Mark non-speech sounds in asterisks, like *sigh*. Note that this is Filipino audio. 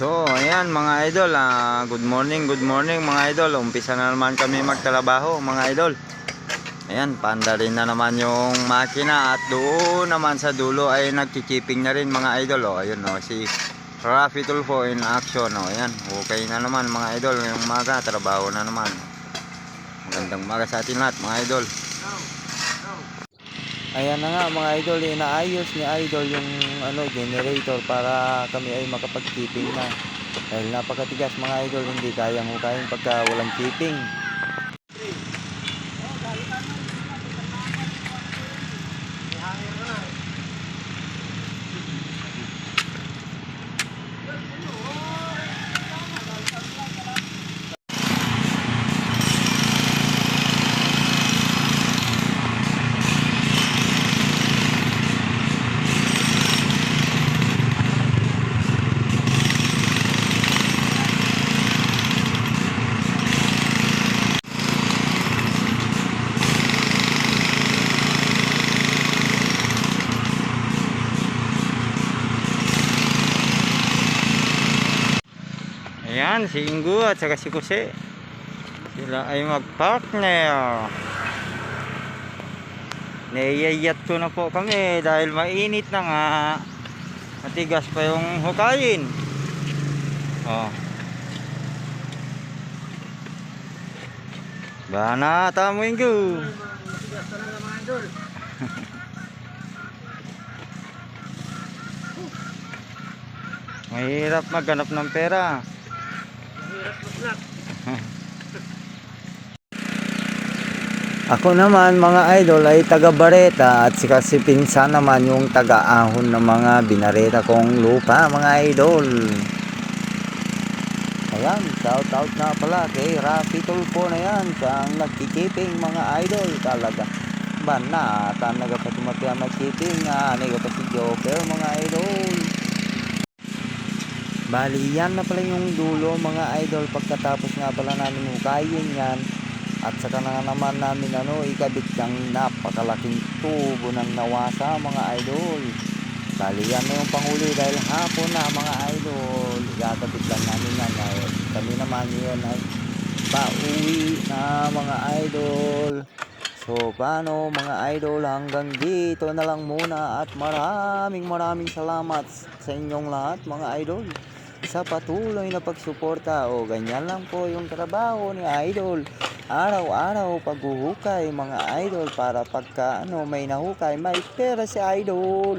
So, ayan mga idol, ah, good morning, good morning mga idol. Umpisa na naman kami magtrabaho mga idol. Ayan, panda rin na naman yung makina at doon naman sa dulo ay nagkikiping na rin mga idol. O, ayun o, si Rafi Tulfo in action. O, ayan, okay na naman mga idol. Yung umaga, trabaho na naman. Magandang umaga sa atin lahat mga idol. Ayan na nga mga idol, inaayos ni idol yung ano generator para kami ay makapag-keeping na. Dahil napakatigas mga idol, hindi kayang hukayin pagka walang keeping. Ayan, si Ingo at saka si Jose. Sila ay mag-partner. Naiyayat ko na po kami dahil mainit na nga. Matigas pa yung hukayin. Oh. Bana, tamo Ingo. *laughs* Mahirap maghanap ng pera. Ako naman mga idol ay taga Bareta at si kasi pinsan naman yung taga-ahon ng mga binareta kong lupa mga idol. Ayan, shout out na pala kay Rafi Tulfo na yan siyang nagkikiping mga idol talaga. Ba na, talaga pa tumapya magkiping nga, ano pa si Joker mga. Bali, yan na pala yung dulo mga idol pagkatapos nga pala namin hukayin yan. At saka na naman namin ano, ikabit yung napakalaking tubo ng nawasa mga idol. Bali, yan na yung panghuli dahil hapon na mga idol. Ikakabit lang namin yan. Ay, kami naman yun ay pauwi na mga idol. So, paano mga idol hanggang dito na lang muna at maraming maraming salamat sa inyong lahat mga idol sa patuloy na pagsuporta o ganyan lang po yung trabaho ni idol. Araw-araw paghuhukay mga idol para pagka ano may nahukay may pera si idol